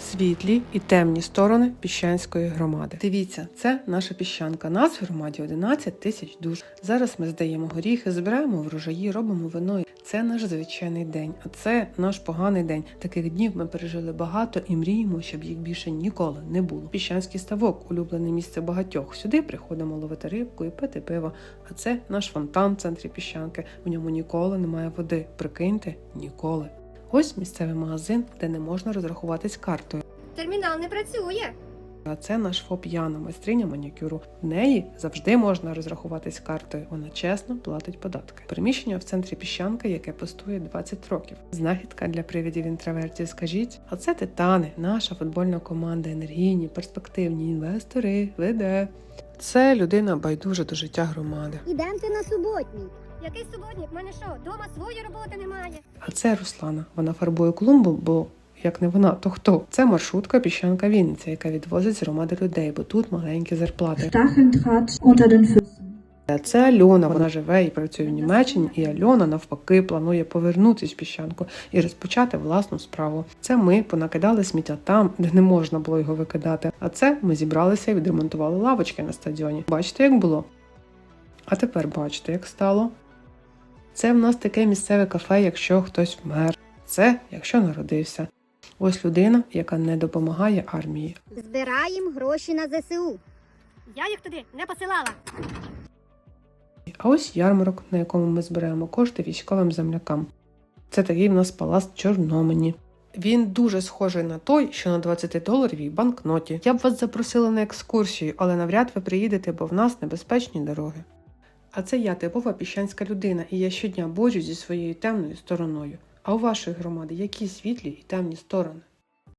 світлі і темні сторони піщанської громади. Дивіться, це наша піщанка. Нас в громаді 11 тисяч душ. Зараз ми здаємо горіхи, збираємо врожаї, робимо вино. Це наш звичайний день, а це наш поганий день. Таких днів ми пережили багато і мріємо, щоб їх більше ніколи не було. Піщанський ставок улюблене місце багатьох. Сюди приходимо ловити рибку і пити пиво. А це наш фонтан в центрі піщанки. В ньому ніколи немає води. Прикиньте, ніколи. Ось місцевий магазин, де не можна розрахуватись картою. Термінал не працює. А це наш ФОП Яна, майстриня манікюру. В неї завжди можна розрахуватись картою. Вона чесно платить податки. Приміщення в центрі піщанки, яке пустує 20 років. Знахідка для привідів інтровертів. Скажіть, а це титани, наша футбольна команда, енергійні, перспективні інвестори, веде. Це людина байдужа до життя громади. Ідемте на суботній. Який суботник? В мене що, дома своєї роботи немає? А це Руслана. Вона фарбує клумбу, бо як не вона, то хто? Це маршрутка піщанка Вінниця, яка відвозить з громади людей, бо тут маленькі зарплати. Це Альона. Вона живе і працює в Німеччині, і Альона навпаки планує повернутись в піщанку і розпочати власну справу. Це ми понакидали сміття там, де не можна було його викидати. А це ми зібралися і відремонтували лавочки на стадіоні. Бачите, як було? А тепер бачите, як стало. Це в нас таке місцеве кафе, якщо хтось вмер. Це якщо народився. Ось людина, яка не допомагає армії. Збираємо гроші на ЗСУ. Я їх туди не посилала. А ось ярмарок, на якому ми збираємо кошти військовим землякам. Це такий в нас палац Чорномені. Він дуже схожий на той, що на 20 доларовій банкноті. Я б вас запросила на екскурсію, але навряд ви приїдете, бо в нас небезпечні дороги. А це я типова піщанська людина, і я щодня борюсь зі своєю темною стороною. А у вашої громади які світлі і темні сторони?